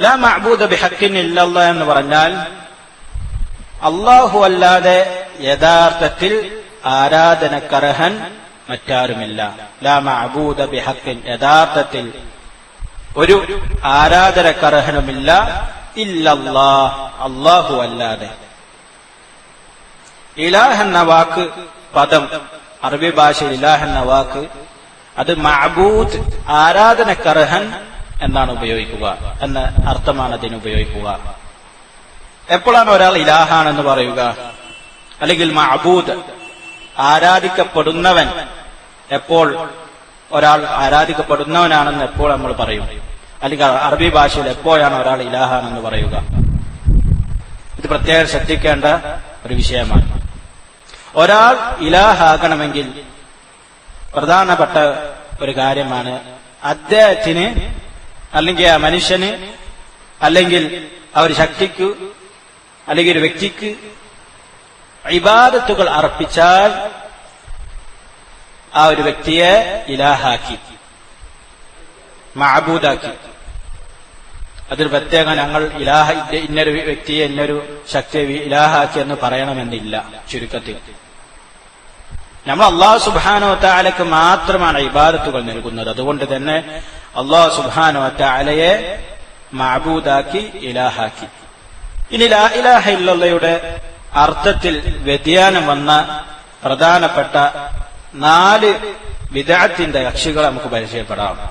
ലാ മഅബൂദ ബിഹക്കിൻ ഇല്ലല്ല എന്ന് പറഞ്ഞാൽ അള്ളാഹു അല്ലാതെ യഥാർത്ഥത്തിൽ ആരാധനക്കർഹൻ മറ്റാരുമില്ല. ലാ മഅബൂദ ബിഹക്കിൻ യഥാർത്ഥത്തിൽ ഒരു ആരാധനക്കർഹനുമില്ല. ഇല്ലല്ലാ അള്ളാഹു അല്ലാതെ ഇലാഹ് എന്ന വാക്ക് പദം അറബി ഭാഷയിൽ ഇലാഹ് എന്ന വാക്ക് അത് മഅബൂദ് ആരാധനക്കർഹൻ എന്നാണ് ഉപയോഗിക്കുക എന്ന അർത്ഥമാണ് അതിന് ഉപയോഗിക്കുക. എപ്പോഴാണ് ഒരാൾ ഇലാഹാണെന്ന് പറയുക? അല്ലെങ്കിൽ മഅബൂദ് ആരാധിക്കപ്പെടുന്നവൻ എപ്പോൾ ഒരാൾ ആരാധിക്കപ്പെടുന്നവനാണെന്ന് എപ്പോൾ നമ്മൾ പറയും? അല്ലെങ്കിൽ അറബി ഭാഷയിൽ എപ്പോഴാണ് ഒരാൾ ഇലാഹാണെന്ന് പറയുക? ഇത് പ്രത്യേകം ശ്രദ്ധിക്കേണ്ട ഒരു വിഷയമാണ്. ഒരാൾ ഇലാഹാകണമെങ്കിൽ പ്രധാനപ്പെട്ട ഒരു കാര്യമാണ് അദ്ദേഹത്തിന് അല്ലെങ്കിൽ ആ മനുഷ്യന് അല്ലെങ്കിൽ ആ ഒരു ശക്തിക്ക് അല്ലെങ്കിൽ ഒരു വ്യക്തിക്ക് ഇബാദത്തുകൾ അർപ്പിച്ചാൽ ആ ഒരു വ്യക്തിയെ ഇലാഹാക്കി മഅബൂദാക്കി. അതിൽ പ്രത്യേകം ഞങ്ങൾ ഇലാഹ ഇന്ന- ഇന്നൊരു വ്യക്തിയെ ഇന്നൊരു ശക്തിയെ ഇലാഹാക്കി എന്ന് പറയണമെന്നില്ല ചുരുക്കത്തിൽ. നമ്മൾ അള്ളാഹു സുബാനോ താലക്ക് മാത്രമാണ് ഇബാദത്തുകൾ നൽകുന്നത്. അതുകൊണ്ട് തന്നെ അള്ളാഹു സുബാനോ താലയെ മാബൂദാക്കി ഇലാഹാക്കി. ഇനി ലാ ഇലാഹ ഇല്ലയുടെ അർത്ഥത്തിൽ വ്യതിയാനം വന്ന പ്രധാനപ്പെട്ട നാല് വിദാത്തിന്റെ കക്ഷികൾ നമുക്ക് പരിചയപ്പെടാം.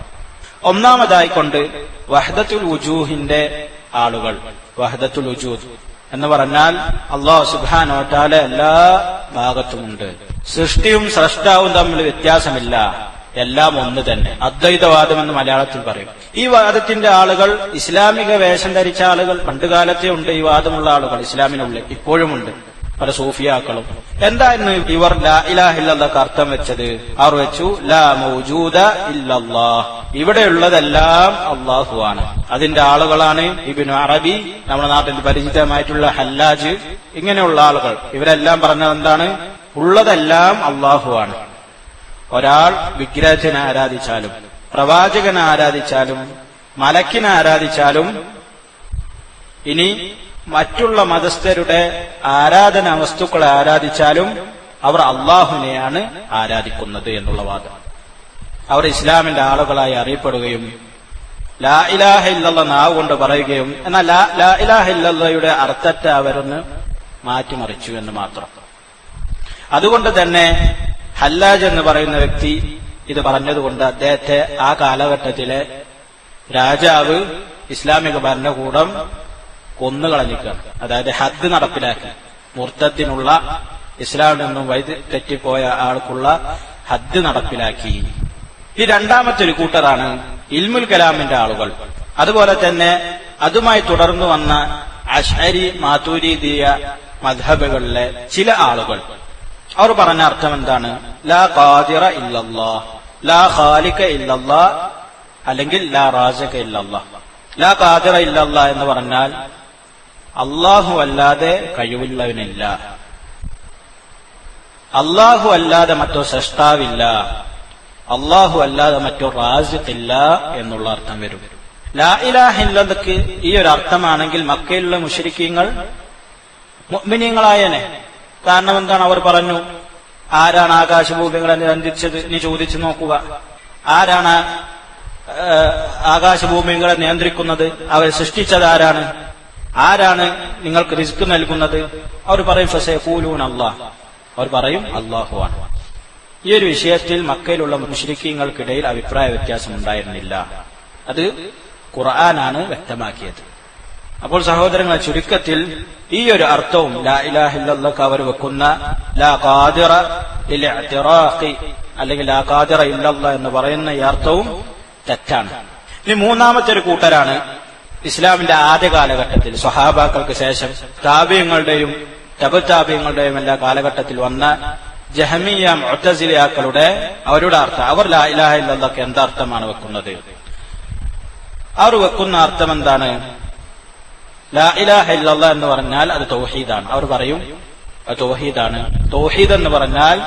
ഒന്നാമതായിക്കൊണ്ട് വഹദത്തുൽ ഉജൂഹിന്റെ ആളുകൾ. വഹദത്തുൽ ഉജൂദ് എന്ന് പറഞ്ഞാൽ അള്ളാഹു സുബാനോട്ടാല എല്ലാ ഭാഗത്തുമുണ്ട്. സൃഷ്ടിയും സ്രഷ്ടാവും തമ്മിൽ വ്യത്യാസമില്ല. എല്ലാം ഒന്ന് തന്നെ. അദ്വൈതവാദം എന്ന് മലയാളത്തിൽ പറയും. ഈ വാദത്തിന്റെ ആളുകൾ ഇസ്ലാമിക വേഷം ധരിച്ച ആളുകൾ പണ്ടുകാലത്തെ ഉണ്ട് ഈ വാദമുള്ള ആളുകൾ ഇസ്ലാമിനുള്ളിൽ ഇപ്പോഴുമുണ്ട്. പല സൂഫിയാക്കളും. എന്തായിരുന്നു ഇവർ ലാ അർത്ഥം വെച്ചത്? അവർ വെച്ചു? ലാ മൗജൂദ ഇല്ലല്ലാ ഇവിടെയുള്ളതെല്ലാം അള്ളാഹുവാണ് അതിന്റെ ആളുകളാണ് ഇബിനു അറബി നമ്മുടെ നാട്ടിൽ പരിചിതമായിട്ടുള്ള ഹല്ലാജ് ഇങ്ങനെയുള്ള ആളുകൾ. ഇവരെല്ലാം പറഞ്ഞത് എന്താണ്? ഉള്ളതെല്ലാം അള്ളാഹുവാണ് ഒരാൾ വിഗ്രഹത്തിനെ ആരാധിച്ചാലും പ്രവാചകനെ ആരാധിച്ചാലും മലക്കിനെ ആരാധിച്ചാലും ഇനി മറ്റുള്ള മതസ്ഥരുടെ ആരാധന വസ്തുക്കളെ ആരാധിച്ചാലും അവർ അള്ളാഹുവിനെയാണ് ആരാധിക്കുന്നത് എന്നുള്ള വാദം. അവർ ഇസ്ലാമിന്റെ ആളുകളായി അറിയപ്പെടുകയും ലാ ഇലാഹ ഇല്ലല്ല നാവ് കൊണ്ട് പറയുകയും എന്നാൽ ലാ ലാ ഇലാഹ ഇല്ലല്ലയുടെ അർത്ഥത്തെ അവരൊന്ന് മാറ്റിമറിച്ചു എന്ന് മാത്രം. അതുകൊണ്ട് തന്നെ ഹല്ലാജ് എന്ന് പറയുന്ന വ്യക്തി ഇത് പറഞ്ഞതുകൊണ്ട് അദ്ദേഹത്തെ ആ കാലഘട്ടത്തിലെ രാജാവ് ഇസ്ലാമിക ഭരണകൂടം കൊന്നുകളഞ്ഞിക്കുകയാണ് അതായത് ഹദ് നടപ്പിലാക്കി. മുർത്തത്തിനുള്ള ഇസ്ലാമിൽ നിന്നും വൈദ്യ തെറ്റിപ്പോയ ആൾക്കുള്ള ഹദ് നടപ്പിലാക്കി. ഈ രണ്ടാമത്തെ ഒരു കൂട്ടറാണ് ഇൽമുൽ കലാമിന്റെ ആളുകൾ. അതുപോലെ തന്നെ അതുമായി തുടർന്നു വന്ന അഷരി മാതൂരിദീയ മധബുകളിലെ ചില ആളുകൾ. അവർ പറഞ്ഞ അർത്ഥം എന്താണ്? ലാ ഖാദിറ ഇല്ലല്ലാ ലാ ഖാലിക ഇല്ലല്ലാ അല്ലെങ്കിൽ ലാ റാസക ഇല്ലല്ലാ ലാ ഖാദിറ ഇല്ലല്ലാ എന്ന് പറഞ്ഞാൽ അള്ളാഹു അല്ലാതെ കഴിവുള്ളവനില്ല. അള്ളാഹു അല്ലാതെ മറ്റോ സൃഷ്ടാവില്ല. അള്ളാഹു അല്ലാതെ മറ്റോ റാസിഖില്ല എന്നുള്ള അർത്ഥം വരും. ലാ ഇലാഹില്ലതക്ക് ഈ ഒരു അർത്ഥമാണെങ്കിൽ മക്കയിലുള്ള മുഷരിക്കീങ്ങൾ മുഅ്മിനീങ്ങളായനെ. കാരണം എന്താണ് അവർ പറഞ്ഞു? ആരാണ് ആകാശഭൂമികളെ നിയന്ത്രിച്ചത്? ഇനി ചോദിച്ചു നോക്കുക. ആരാണ് ആകാശഭൂമികളെ നിയന്ത്രിക്കുന്നത്? അവരെ സൃഷ്ടിച്ചത് ആരാണ്? ആരാണ് നിങ്ങൾക്ക് റിസ്ക് നൽകുന്നത്? അവർ പറയും ഫസൂലൂൺ അള്ളാഹ് അവർ പറയും അള്ളാഹു ആണ്. ഈ ഒരു വിഷയത്തിൽ മക്കയിലുള്ള മുഷ്രിക്കീങ്ങൾക്കിടയിൽ അഭിപ്രായ വ്യത്യാസം ഉണ്ടായിരുന്നില്ല. അത് ഖുർആനാണ് വ്യക്തമാക്കിയത്. അപ്പോൾ സഹോദരങ്ങളെ ചുരുക്കത്തിൽ ഈ ഒരു അർത്ഥവും ലാ ഇലാഹില്ലക്ക് അവർ വെക്കുന്ന ലാ ലിൽ അല്ലെങ്കിൽ ലാ കാതിറ എന്ന് പറയുന്ന ഈ അർത്ഥവും തെറ്റാണ്. ഇനി മൂന്നാമത്തെ ഒരു കൂട്ടരാണ് ഇസ്ലാമിന്റെ ആദ്യ കാലഘട്ടത്തിൽ സ്വഹാബാക്കൾക്ക് ശേഷം താപ്യങ്ങളുടെയും തപത്താപ്യങ്ങളുടെയും എല്ലാ കാലഘട്ടത്തിൽ വന്ന ജഹമിയ മുത്തസിലിയാക്കളുടെ അവരുടെ അർത്ഥം അവർ ലാ ഇലാഹ എന്തർത്ഥമാണ് വെക്കുന്നത്? അവർ വെക്കുന്ന അർത്ഥം എന്താണ്? ലാ ഇലാഹ എന്ന് പറഞ്ഞാൽ അത് തൗഹീദാണ്. അവർ പറയും അത് തൗഹീദാണ്. തൗഹീദ് എന്ന് പറഞ്ഞാൽ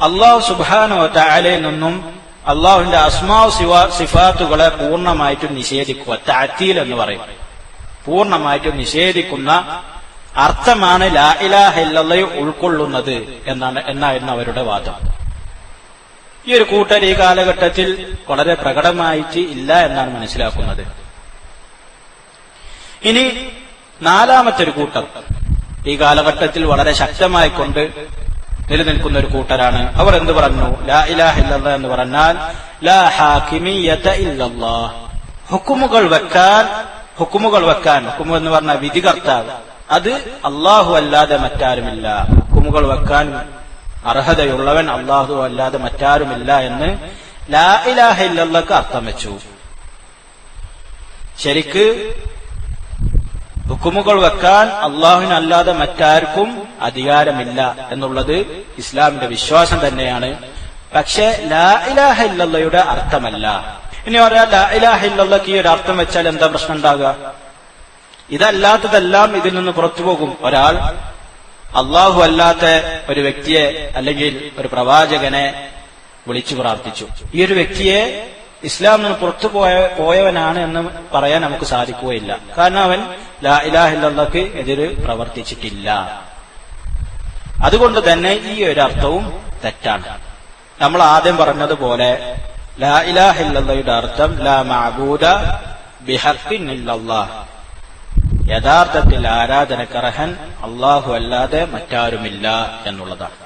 അള്ളാഹു സുബാനോ താലയിൽ നിന്നും അള്ളാഹുവിന്റെ അസ്മാവ് സിഫാത്തുകളെ പൂർണമായിട്ടും നിഷേധിക്കുക താറ്റീൽ എന്ന് പറയും. പൂർണമായിട്ടും നിഷേധിക്കുന്ന അർത്ഥമാണ് ലാ ഉൾക്കൊള്ളുന്നത് എന്നാണ് എന്നായിരുന്നു അവരുടെ വാദം. ഈ ഒരു കൂട്ടർ ഈ കാലഘട്ടത്തിൽ വളരെ പ്രകടമായിട്ട് ഇല്ല എന്നാണ് മനസ്സിലാക്കുന്നത്. ഇനി നാലാമത്തെ ഒരു കൂട്ടർ ഈ കാലഘട്ടത്തിൽ വളരെ ശക്തമായി കൊണ്ട് നിലനിൽക്കുന്ന ഒരു കൂട്ടരാണ്. അവർ എന്ത് പറഞ്ഞു? ലാ എന്ന് പറഞ്ഞാൽ ലാ ഹുക്കുമുകൾ വെക്കാൻ ഹുക്കുമുകൾ വെക്കാൻ. ഹുക്കുമു എന്ന് പറഞ്ഞ വിധികർത്താവ്. അത് അള്ളാഹു അല്ലാതെ മറ്റാരുമില്ല. ഹുക്കുമുകൾ വെക്കാൻ അർഹതയുള്ളവൻ അള്ളാഹു അല്ലാതെ മറ്റാരുമില്ല എന്ന് ലാ ഇലാഹ ഇല്ലല്ലക്ക് അർത്ഥം വെച്ചു. ശരിക്ക് ഹുക്കുമുകൾ വെക്കാൻ അള്ളാഹുവിനല്ലാതെ മറ്റാർക്കും അധികാരമില്ല എന്നുള്ളത് ഇസ്ലാമിന്റെ വിശ്വാസം തന്നെയാണ്. പക്ഷെ ലാ ഇലാഹ അർത്ഥമല്ല. ഇനി പറയാം ലാ ഇലാഹ ഈ ഒരു അർത്ഥം വെച്ചാൽ എന്താ പ്രശ്നം ഉണ്ടാകുക? ഇതല്ലാത്തതെല്ലാം ഇതിൽ നിന്ന് പുറത്തു പോകും. ഒരാൾ അള്ളാഹു അല്ലാത്ത ഒരു വ്യക്തിയെ അല്ലെങ്കിൽ ഒരു പ്രവാചകനെ വിളിച്ചു പ്രാർത്ഥിച്ചു. ഈ ഒരു വ്യക്തിയെ ഇസ്ലാം നിന്ന് പുറത്തു പോയ പോയവനാണ് എന്ന് പറയാൻ നമുക്ക് സാധിക്കുകയില്ല. കാരണം അവൻ ലാ ഇലാഹില്ലക്ക് എതിര് പ്രവർത്തിച്ചിട്ടില്ല. അതുകൊണ്ട് തന്നെ ഈ ഒരു അർത്ഥവും തെറ്റാണ്. നമ്മൾ ആദ്യം പറഞ്ഞതുപോലെ ലാ ഇലാഹില്ലയുടെ അർത്ഥം ലാ മാബൂദ ഇല്ലല്ലാഹ്. യഥാർത്ഥത്തിൽ ആരാധനക്കർഹൻ അള്ളാഹു അല്ലാതെ മറ്റാരുമില്ല എന്നുള്ളതാണ്.